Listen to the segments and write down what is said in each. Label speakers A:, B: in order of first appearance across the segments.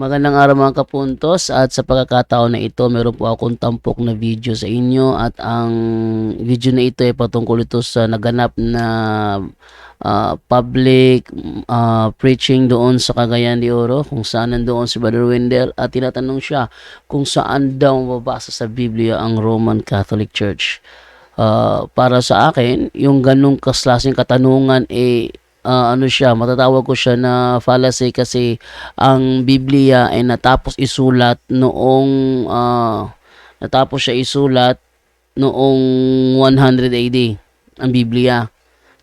A: Magandang araw mga kapuntos. At sa pagkakataon na ito meron po akong tampok na video sa inyo. At ang video na ito ay patungkol ito sa naganap na ah, public ah, preaching doon sa Cagayan de Oro kung saan nandoon si Brother Wendell. At tinatanong siya kung saan daw mababasa sa Biblia ang Roman Catholic Church. Ah, para sa akin, yung ganong kaslaseng katanungan eh ah, ano siya, matatawag ko siya na fallacy kasi ang Biblia ay natapos isulat noong ah, natapos siya isulat noong 100 AD ang Biblia.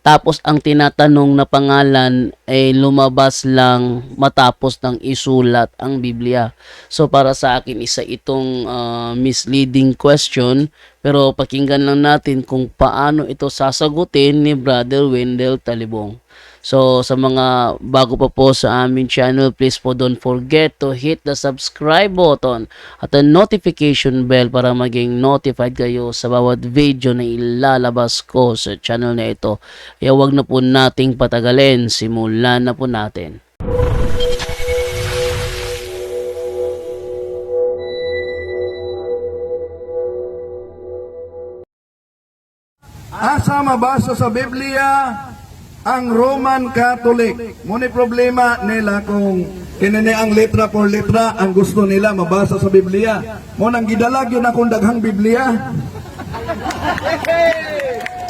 A: Tapos ang tinatanong na pangalan ay lumabas lang matapos ng isulat ang Biblia. So para sa akin isa itong ah, misleading question pero pakinggan lang natin kung paano ito sasagutin ni Brother Wendell Talibong. So sa mga bago pa po sa aming channel, please po don't forget to hit the subscribe button at the notification bell para maging notified kayo sa bawat video na ilalabas ko sa channel na ito. Kaya wag na po nating patagalin, simulan na po natin.
B: Asa mabasa sa Biblia ang Roman Catholic. Muni problema nila kung kinini ang letra por letra ang gusto nila mabasa sa Biblia. Mo nang gidalag yun akong daghang Biblia.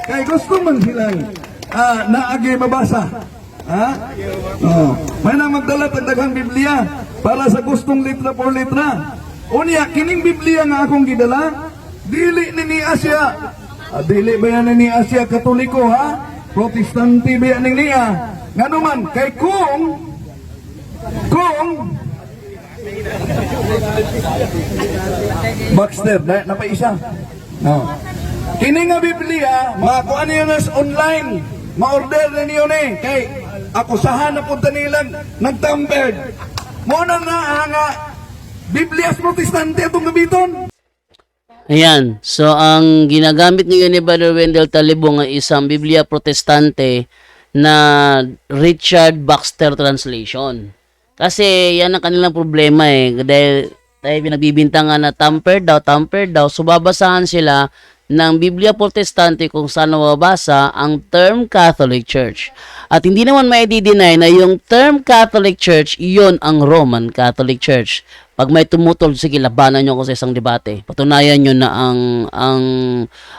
B: Kay gusto man silang ah, naagi mabasa. Ha? Oh. May nang magdala ng daghang Biblia para sa gustong letra por letra. Unya, kining Biblia nga akong gidala, dili ni ni Asya. Ah, dili ba yan ni Asya Katoliko ha? Protestante ba yan niya? Nga naman, kay kung kung Baxter, na, napaisa. No. Kini nga Biblia, makuha niyo na online. Ma-order na niyo ni. Kay, akusahan na punta nilang nagtampered. Muna nga nga, Biblia sa Protestante itong gabiton.
A: Ayan. So, ang ginagamit ngayon ni Brother Wendell Talibong ay isang Biblia Protestante na Richard Baxter Translation. Kasi yan ang kanilang problema eh. Dahil, dahil pinagbibintangan na tampered daw, tampered daw. So, sila ng Biblia Protestante kung saan mababasa ang term Catholic Church. At hindi naman may deny na yung term Catholic Church, iyon ang Roman Catholic Church. Pag may tumutol, sige, labanan nyo ako sa isang debate. Patunayan nyo na ang, ang,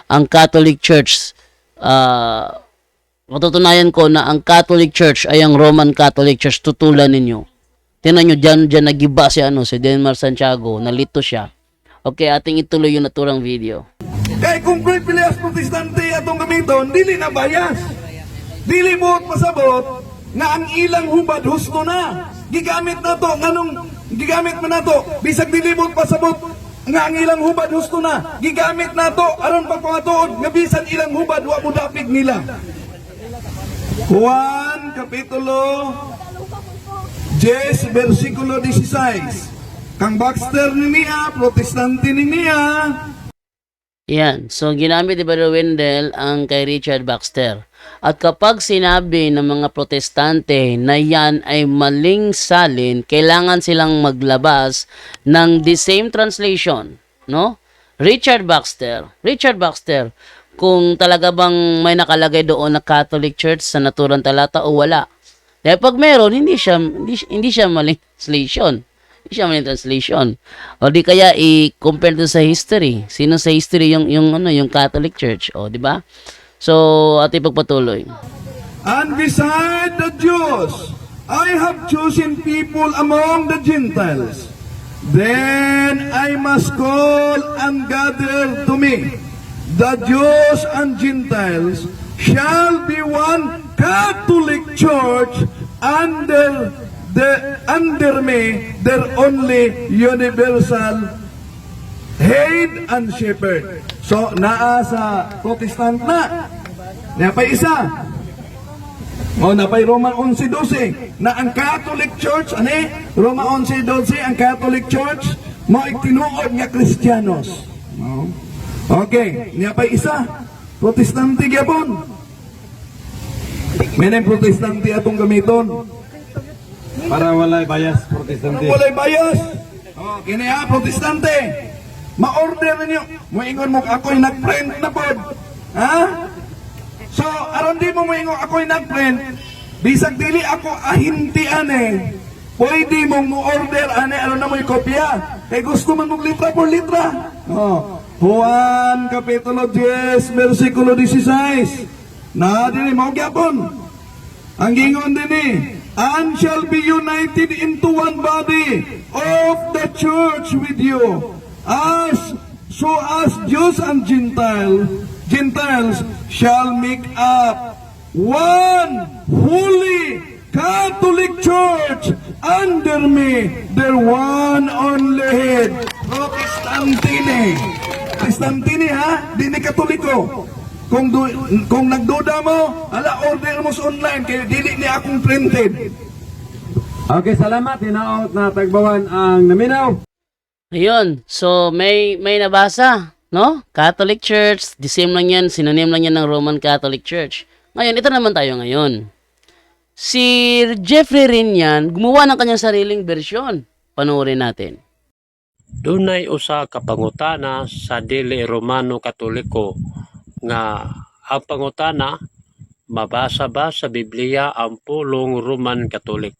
A: ang Catholic Church, ah, matutunayan ko na ang Catholic Church ay ang Roman Catholic Church, tutulan ninyo. Tingnan nyo, dyan, dyan nagiba si, ano, si Denmar Santiago, nalito siya. Okay, ating ituloy yung naturang video.
B: Kay kung sa Protestante atong gamiton, dili na bias. Dili buot masabot nga ang ilang hubad husto na. Gigamit na to nganong gigamit man nato bisag dili buot pasabot nga ang ilang hubad husto na. Gigamit na to aron pagpangatuod nga bisan ilang hubad wa mo dapig nila. Juan kapitulo 10 versikulo 16. Kang Baxter ni niya, protestante ni niya,
A: Yan. So, ginamit ni Brother Wendell ang kay Richard Baxter. At kapag sinabi ng mga protestante na yan ay maling salin, kailangan silang maglabas ng the same translation. No? Richard Baxter. Richard Baxter. Kung talaga bang may nakalagay doon na Catholic Church sa naturang talata o wala. Dahil pag meron, hindi siya, hindi, hindi siya maling translation. Siya maling translation. O di kaya i-compare to sa history. Sino sa history yung yung ano, yung Catholic Church, o di ba? So, ating pagpatuloy.
B: And beside the Jews, I have chosen people among the Gentiles. Then I must call and gather to me. The Jews and Gentiles shall be one Catholic Church under the under me, their only universal head and shepherd. So, naa sa Protestant na. Napay isa. O, napay Roma 11.12 na ang Catholic Church, ani? Roma 11.12, ang Catholic Church, mo itinuod nga Kristiyanos. O. Okay, napay isa. Protestante gyapon. Nang protestante atong gamiton.
C: Para wala bias protestante.
B: walay bias? Oh, kini ha, protestante. Ma-order ninyo. Moingon mo ako'y nag-print na pod. Ha? So, aron di mo moingon ako'y nag-print, bisag dili ako ahintian eh. Pwede mong mo-order ane ano na mo'y kopya. Kay gusto man mong litra por litra. Oh. Juan Kapitulo 10, versikulo 16. Na din mo gyapon. Ang gingon din eh, and shall be united into one body of the church with you. As so as Jews and Gentile, Gentiles shall make up one holy Catholic Church under me, their one only head. Protestantine. Protestantine ha, di Katoliko. Kung du, kung nagduda mo, ala order mo sa online kaya dili ni akong printed.
C: Okay, salamat. Hinaot na tagbawan ang naminaw.
A: Ayun. So, may may nabasa, no? Catholic Church, the same lang yan, synonym lang yan ng Roman Catholic Church. Ngayon, ito naman tayo ngayon. Si Jeffrey Rinian, gumawa ng kanyang sariling bersyon. Panoorin natin.
D: Dunay usa ka pangutana sa dili Romano Katoliko nga ang pangutana mabasa ba sa Biblia ang pulong Roman Katolik.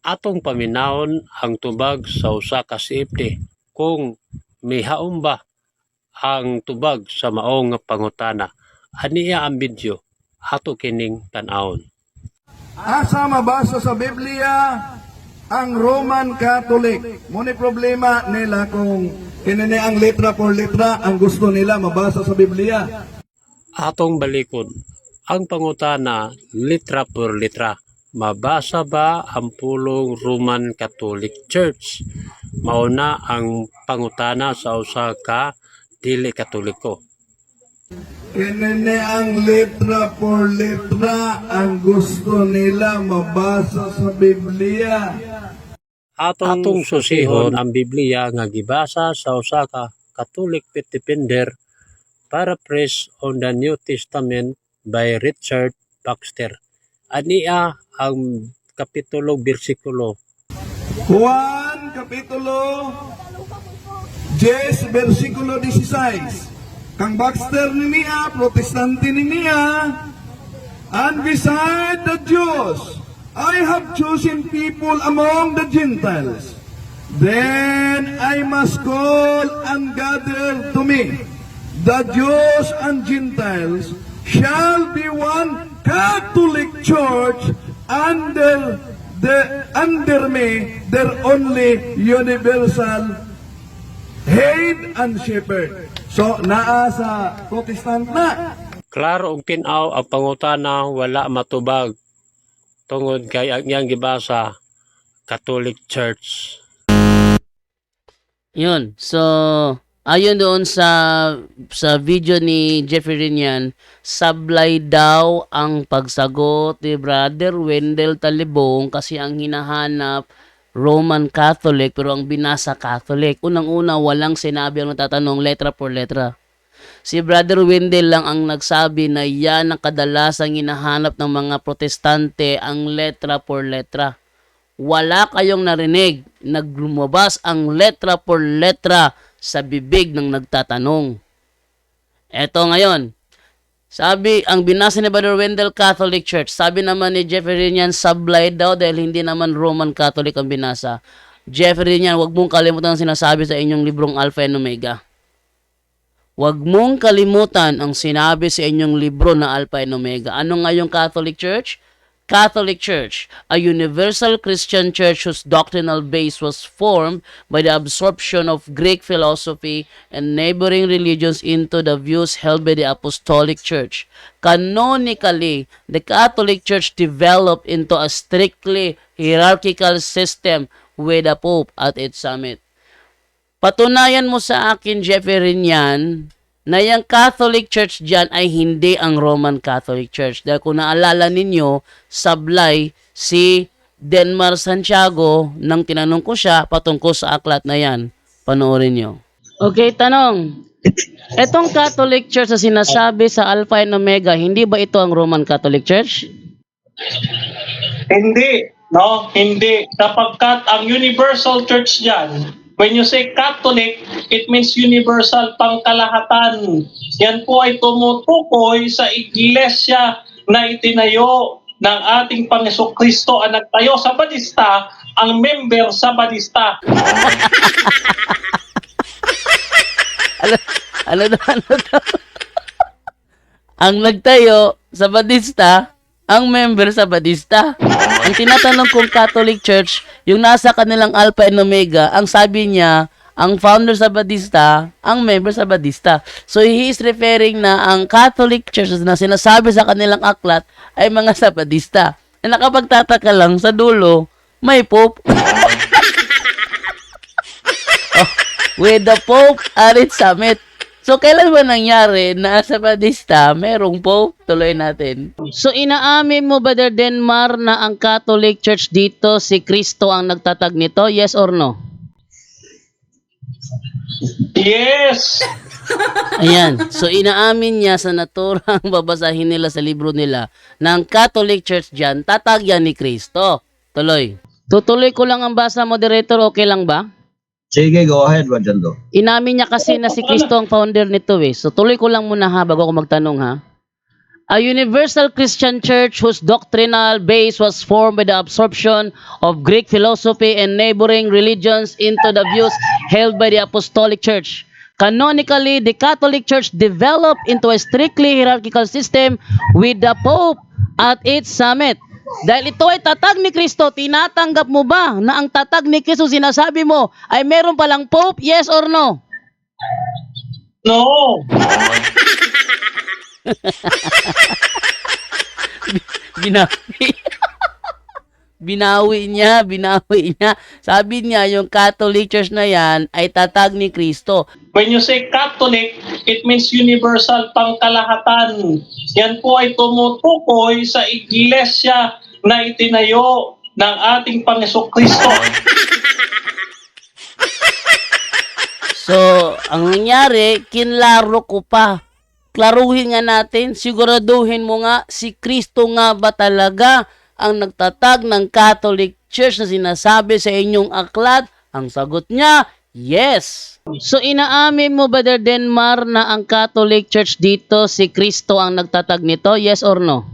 D: Atong paminawon ang tubag sa usa ka siipti kung mihaom ba ang tubag sa maong pangutana. Aniya ang video ato kining tan-awon.
B: Asa mabasa sa Biblia ang Roman Catholic. Muni problema nila kung kinini ang letra por letra ang gusto nila mabasa sa Biblia.
D: atong balikod ang pangutana litra por litra mabasa ba ang pulong Roman Catholic Church mauna ang pangutana sa usa ka dili katoliko
B: Kinini ang letra por letra ang gusto nila mabasa sa Biblia.
D: Atong, atong susihon ang Biblia nga gibasa sa usa ka Catholic Pit Defender Paraphrase on the New Testament by Richard Baxter. Ania ang kapitulo bersikulo.
B: Juan Kapitulo 10, versikulo 16. Kang Baxter ni niya, protestante ni niya, and beside the Jews, I have chosen people among the Gentiles. Then I must call and gather to me. The Jews and Gentiles shall be one Catholic Church under the under me their only universal head and shepherd. So naa sa Protestant na.
D: Klaro og tin-aw ang pangutana wala matubag tungod kay ang iyang gibasa Catholic Church.
A: Yun. So, ayon doon sa sa video ni Jeffrey Rinian, sablay daw ang pagsagot ni Brother Wendell Talibong kasi ang hinahanap Roman Catholic pero ang binasa Catholic. Unang-una, walang sinabi ang natatanong letra por letra. Si Brother Wendell lang ang nagsabi na yan ang kadalasang hinahanap ng mga protestante ang letra por letra wala kayong narinig. Naglumabas ang letra por letra sa bibig ng nagtatanong. Eto ngayon, sabi, ang binasa ni Brother Wendell Catholic Church, sabi naman ni Jeffrey Rinian, sablay daw dahil hindi naman Roman Catholic ang binasa. Jeffrey Rinian, huwag mong kalimutan ang sinasabi sa inyong librong Alpha and Omega. Huwag mong kalimutan ang sinabi sa inyong libro na Alpha and Omega. Ano nga yung Catholic Church? Catholic Church, a universal Christian church whose doctrinal base was formed by the absorption of Greek philosophy and neighboring religions into the views held by the Apostolic Church. Canonically, the Catholic Church developed into a strictly hierarchical system with the Pope at its summit. Patunayan mo sa akin, Jeffrey Rinian, na yung Catholic Church dyan ay hindi ang Roman Catholic Church. Dahil kung naalala ninyo, sablay si Denmar Santiago nang tinanong ko siya patungkol sa aklat na yan. Panoorin nyo. Okay, tanong. Etong Catholic Church na sinasabi sa Alpha and Omega, hindi ba ito ang Roman Catholic Church?
E: Hindi. No, hindi. Sapagkat ang universal church dyan, when you say Catholic, it means universal pangkalahatan. Yan po ay tumutukoy sa iglesia na itinayo ng ating Panginoon Kristo ang nagtayo sa Batista, ang member sa Batista.
A: Ano, ano daw, ano ang nagtayo sa Badista, ang member sa Badista. Ang tinatanong kong Catholic Church, yung nasa kanilang Alpha and Omega, ang sabi niya, ang founder sa Badista, ang member sa Badista. So he is referring na ang Catholic Church na sinasabi sa kanilang aklat ay mga sa Badista. Na nakapagtataka lang sa dulo, may Pope. Oh, with the Pope at its summit. So, kailan ba nangyari na sa Badista, merong Pope? Tuloy natin. So, inaamin mo ba, Brother Denmar, na ang Catholic Church dito, si Kristo ang nagtatag nito? Yes or no?
E: Yes!
A: Ayan. So, inaamin niya sa naturang babasahin nila sa libro nila ng Catholic Church dyan, tatag yan ni Kristo. Tuloy. Tutuloy ko lang ang basa, moderator. Okay lang ba?
F: Sige, go ahead, Wajando.
A: Inamin niya kasi na si Kristo ang founder nito eh. So tuloy ko lang muna ha bago ako magtanong ha. A universal Christian church whose doctrinal base was formed by the absorption of Greek philosophy and neighboring religions into the views held by the Apostolic Church. Canonically, the Catholic Church developed into a strictly hierarchical system with the Pope at its summit. Dahil ito ay tatag ni Kristo, tinatanggap mo ba na ang tatag ni Kristo sinasabi mo ay meron palang Pope? Yes or no?
E: No!
A: Binawi. binawi niya, binawi niya. Sabi niya, yung Catholic Church na yan ay tatag ni Kristo.
E: When you say Catholic, it means universal pangkalahatan. Yan po ay tumutukoy sa iglesia na itinayo ng ating Panginoon Kristo.
A: So, ang nangyari, kinlaro ko pa. Klaruhin nga natin, siguraduhin mo nga, si Kristo nga ba talaga ang nagtatag ng Catholic Church na sinasabi sa inyong aklat? Ang sagot niya, yes. So, inaamin mo, Brother Denmar, na ang Catholic Church dito, si Kristo ang nagtatag nito? Yes or no?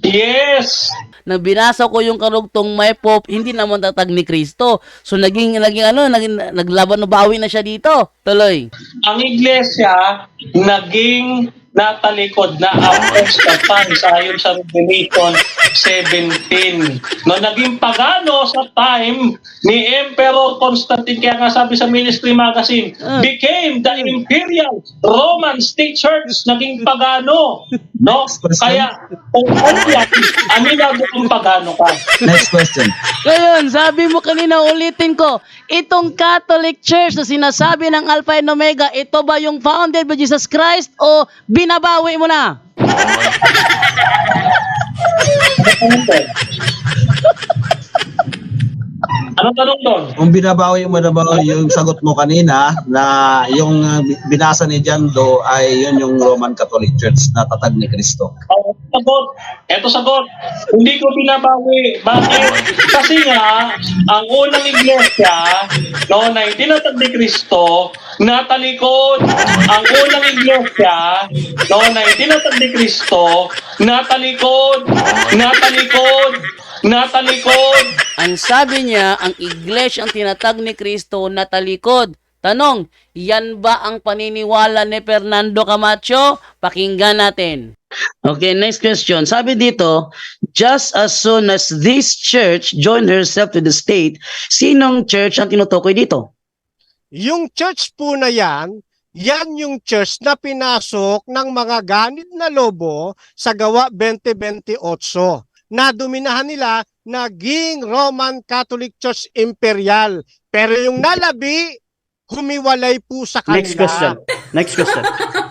E: Yes!
A: Nang binasa ko yung karugtong may Pope, hindi naman tatag ni Kristo. So, naging, naging ano, naging, naglaban na bawi na siya dito. Tuloy.
E: Ang iglesia naging natalikod na apostatas ayon sa Revelation 17. No, naging pagano sa time ni Emperor Constantine, kaya nga sabi sa Ministry Magazine, became the Imperial Roman State Church, naging pagano. No? Kaya, kung ano yan, aminado kung pagano ka.
F: Next question.
A: Ngayon, sabi mo kanina, ulitin ko, itong Catholic Church na sinasabi ng Alpha and Omega, ito ba yung founded by Jesus Christ o binabawi mo na?
E: Anong tanong doon?
F: Kung binabawi mo na ba yung sagot mo kanina na yung uh, binasa ni John Doe ay yun yung Roman Catholic Church na tatag ni Kristo.
E: Oh, sagot. Eto sagot. Hindi ko binabawi. Bakit? Kasi nga, ang unang iglesia, no, na itinatag ni Kristo, natalikod. Ang unang iglesia, no, na itinatag ni Kristo, natalikod, natalikod, natalikod.
A: Ang sabi niya, ang iglesia ang tinatag ni Kristo na talikod. Tanong, yan ba ang paniniwala ni Fernando Camacho? Pakinggan natin. Okay, next question. Sabi dito, just as soon as this church joined herself to the state, sinong church ang tinutukoy dito?
G: Yung church po na yan, yan yung church na pinasok ng mga ganit na lobo sa gawa 2028. Na dominahan nila naging Roman Catholic Church Imperial. Pero yung nalabi, humiwalay po sa kanila.
D: Next question. Next question.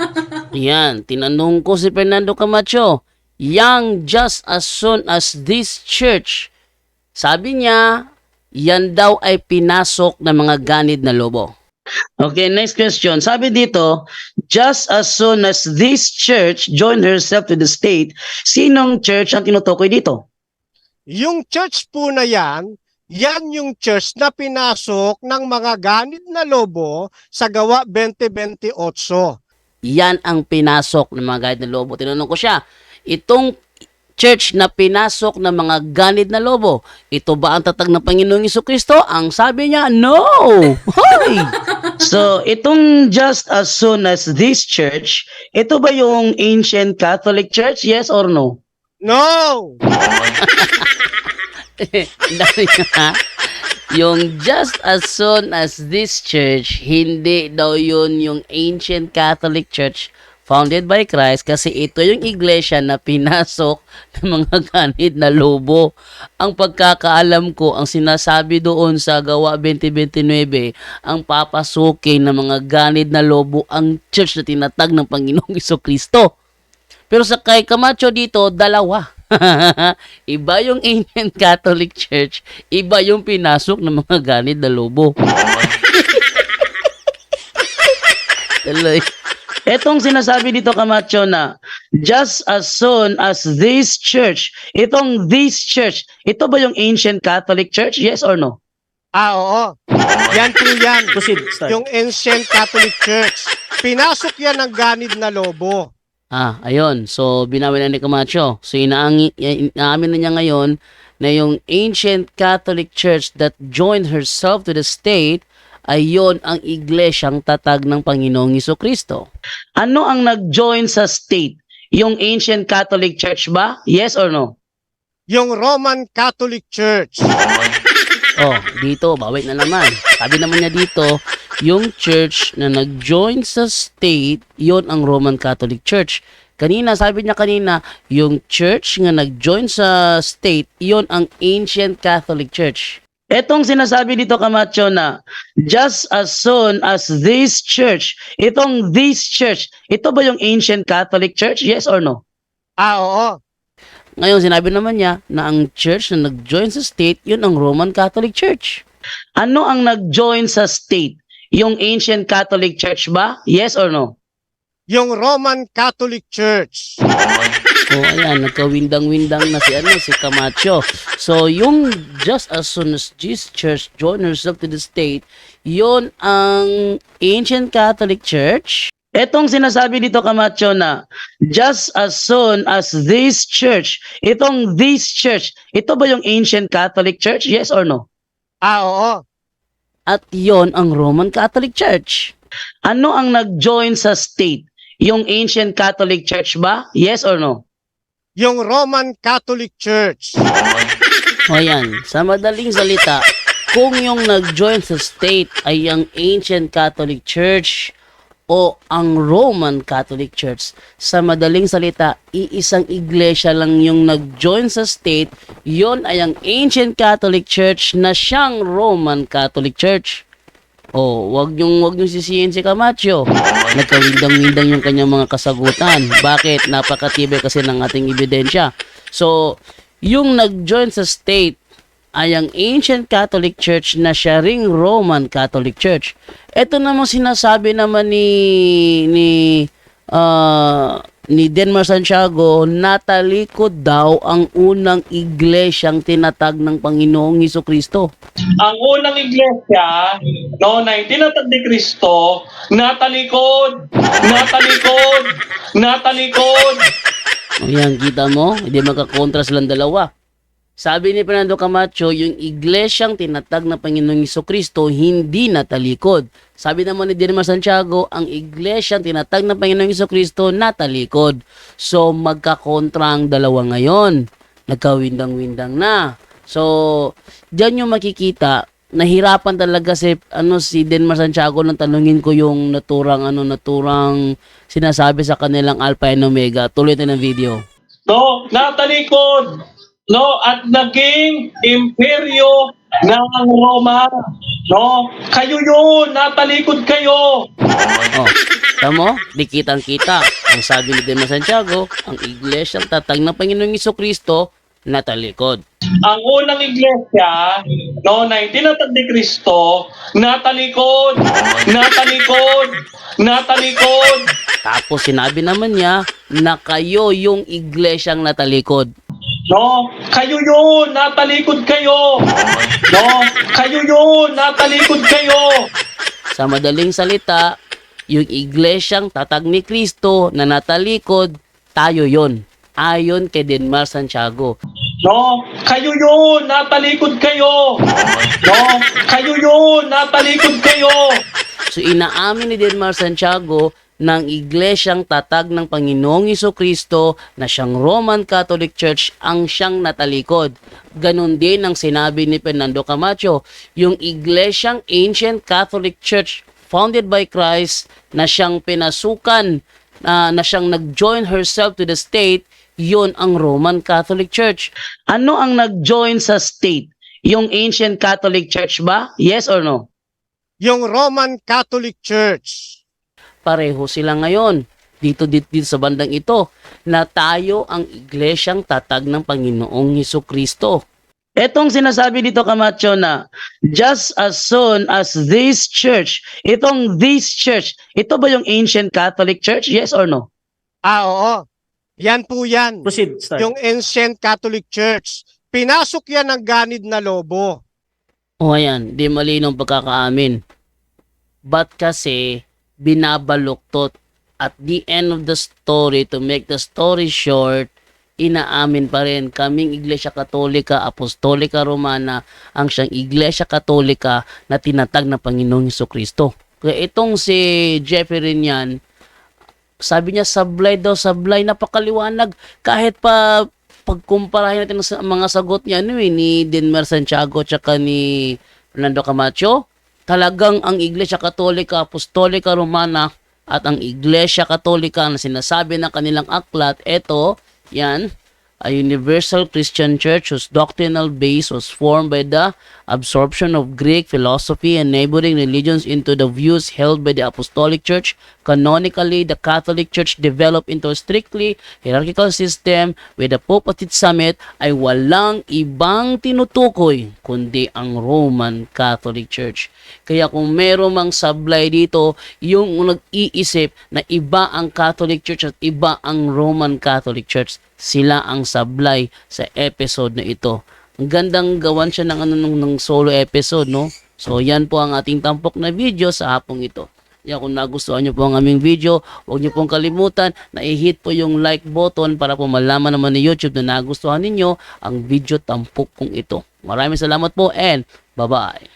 A: Yan, tinanong ko si Fernando Camacho, young just as soon as this church, sabi niya, yan daw ay pinasok ng mga ganid na lobo. Okay, next question. Sabi dito, just as soon as this church joined herself to the state, sinong church ang tinutukoy dito?
G: Yung church po na yan, yan yung church na pinasok ng mga ganid na lobo sa gawa 2028.
A: Yan ang pinasok ng mga ganid na lobo. Tinanong ko siya, itong church na pinasok ng mga ganid na lobo, ito ba ang tatag ng Panginoong Iso Kristo? Ang sabi niya, no! Hoy!
H: So, itong just as soon as this church, ito ba yung ancient Catholic Church? Yes or no?
G: No!
A: Nga, yung just as soon as this church, hindi daw yun yung ancient Catholic Church founded by Christ kasi ito yung iglesia na pinasok ng mga ganid na lobo. Ang pagkakaalam ko, ang sinasabi doon sa Gawa 2029, ang papasukin ng mga ganid na lobo ang church na tinatag ng Panginoong Iso Kristo. Pero sa kay Camacho dito, dalawa. iba yung ancient Catholic Church, iba yung pinasok ng mga ganid na lobo. Tuloy.
H: Etong sinasabi dito Camacho na just as soon as this church, itong this church, ito ba yung ancient Catholic Church? Yes or no?
G: Ah, oo. Yan po yan.
H: Proceed, start.
G: Yung ancient Catholic Church. Pinasok yan ng ganid na lobo.
A: Ah, ayun. So, binawi na ni Camacho. So, inaangi, inaamin na niya ngayon na yung ancient Catholic Church that joined herself to the state ay yon ang iglesyang tatag ng Panginoong Iso Kristo.
H: Ano ang nag-join sa state? Yung ancient Catholic Church ba? Yes or no?
G: Yung Roman Catholic Church.
A: Oh, dito, bawit na naman. Sabi naman niya dito, yung church na nag-join sa state, yon ang Roman Catholic Church. Kanina, sabi niya kanina, yung church nga nag-join sa state, yon ang Ancient Catholic Church.
H: Etong sinasabi dito Camacho na just as soon as this church, itong this church, ito ba yung ancient Catholic Church? Yes or no?
G: Ah, oo.
A: Ngayon, sinabi naman niya na ang church na nag-join sa state, yun ang Roman Catholic Church.
H: Ano ang nag-join sa state? Yung ancient Catholic Church ba? Yes or no?
G: Yung Roman Catholic Church.
A: O ayan, nagkawindang-windang na si, ano, si Camacho. So, yung just as soon as this church joined herself to the state, yon ang Ancient Catholic Church.
H: Etong sinasabi dito Camacho na just as soon as this church, itong this church, ito ba yung ancient Catholic Church? Yes or no?
G: Ah, oo.
A: At yon ang Roman Catholic Church.
H: Ano ang nag-join sa state? Yung ancient Catholic Church ba? Yes or no?
G: Yung Roman Catholic Church.
A: O ayan, sa madaling salita, kung yung nag-join sa state ay ang Ancient Catholic Church o ang Roman Catholic Church, sa madaling salita, iisang iglesia lang yung nag-join sa state, yon ay ang Ancient Catholic Church na siyang Roman Catholic Church. Oh, wag yung wag yung sisihin si Camacho. Nagkawindang-windang yung kanyang mga kasagutan. Bakit? Napakatibay kasi ng ating ebidensya. So, yung nag-join sa state ay ang Ancient Catholic Church na siya ring Roman Catholic Church. Ito namang sinasabi naman ni ni ah, ni Denmar Santiago na talikod daw ang unang iglesyang tinatag ng Panginoong Hesus Kristo.
E: Ang unang iglesia, no, na itinatag ni Kristo, natalikod, natalikod, natalikod,
A: Ayan, kita mo? Hindi magkakontra silang dalawa. Sabi ni Fernando Camacho, yung iglesyang tinatag na Panginoong Iso Kristo hindi natalikod. Sabi naman ni Dirma Santiago, ang iglesyang tinatag na Panginoong Iso Kristo natalikod. So, magkakontra ang dalawa ngayon. Nagkawindang-windang na. So, diyan yung makikita, nahirapan talaga si ano si Denmar Santiago nang tanungin ko yung naturang ano naturang sinasabi sa kanilang Alpha and Omega. Tuloy na ng video.
E: no, natalikod, no, at naging imperyo ng Roma, no, kayo yun, natalikod kayo.
A: Oh, tamo, di kitang-kita. Ang sabi ni Denmar Santiago, ang iglesia ang tatag ng Panginoong Iso Kristo natalikod.
E: Ang unang iglesia, no, na itinatag ni Kristo, natalikod, natalikod, natalikod,
A: Tapos sinabi naman niya na kayo yung iglesyang natalikod.
E: No? Kayo yun, natalikod kayo. No? Kayo yun, natalikod kayo.
A: Sa madaling salita, yung iglesyang tatag ni Kristo na natalikod, tayo yon. Ayon kay Denmar Santiago.
E: No? Kayo yun, natalikod kayo. No? Kayo yun, natalikod kayo.
A: So inaamin ni Denmar Santiago ng iglesyang tatag ng Panginoong Iso Kristo na siyang Roman Catholic Church ang siyang natalikod. Ganon din ang sinabi ni Fernando Camacho, yung iglesyang Ancient Catholic Church founded by Christ na siyang pinasukan na, na siyang nag-join herself to the state, yon ang Roman Catholic Church.
H: Ano ang nag-join sa state? Yung ancient Catholic Church ba? Yes or no?
G: Yung Roman Catholic Church.
A: Pareho sila ngayon dito dito, dito sa bandang ito na tayo ang iglesyang tatag ng Panginoong Heso Kristo.
H: Etong sinasabi dito Camacho na just as soon as this church, itong this church, ito ba yung ancient Catholic Church? Yes or no?
G: Ah, oo. Yan po yan.
H: Proceed, start.
G: Yung Ancient Catholic Church. Pinasok yan ng ganid na lobo.
A: O ayan, di malinaw pagkakaamin. But kasi binabaluktot at the end of the story to make the story short, inaamin pa rin kaming Iglesia Katolika, Apostolika Romana, ang siyang Iglesia Katolika na tinatag ng Panginoong Heso Kristo. Kaya itong si Jeffrey rin yan, sabi niya sablay daw, sablay, napakaliwanag. Kahit pa pagkumparahin natin sa mga sagot niya ano, eh, ni Denmer Santiago tsaka ni Fernando Camacho, talagang ang Iglesia Katolika, Apostolika Romana at ang Iglesia Katolika na sinasabi ng kanilang aklat, eto, yan, a universal Christian church whose doctrinal base was formed by the absorption of Greek philosophy and neighboring religions into the views held by the Apostolic Church. Canonically, the Catholic Church developed into a strictly hierarchical system with the Pope at its summit ay walang ibang tinutukoy kundi ang Roman Catholic Church. Kaya kung meron mang sablay dito, yung nag-iisip na iba ang Catholic Church at iba ang Roman Catholic Church, sila ang sablay sa episode na ito. Ang gandang gawan siya ng, ano, ng, ng solo episode, no? So, yan po ang ating tampok na video sa hapong ito. Kaya kung nagustuhan nyo po ang aming video, huwag nyo pong kalimutan na i-hit po yung like button para po malaman naman ni YouTube na nagustuhan ninyo ang video tampok kong ito. Maraming salamat po and bye-bye.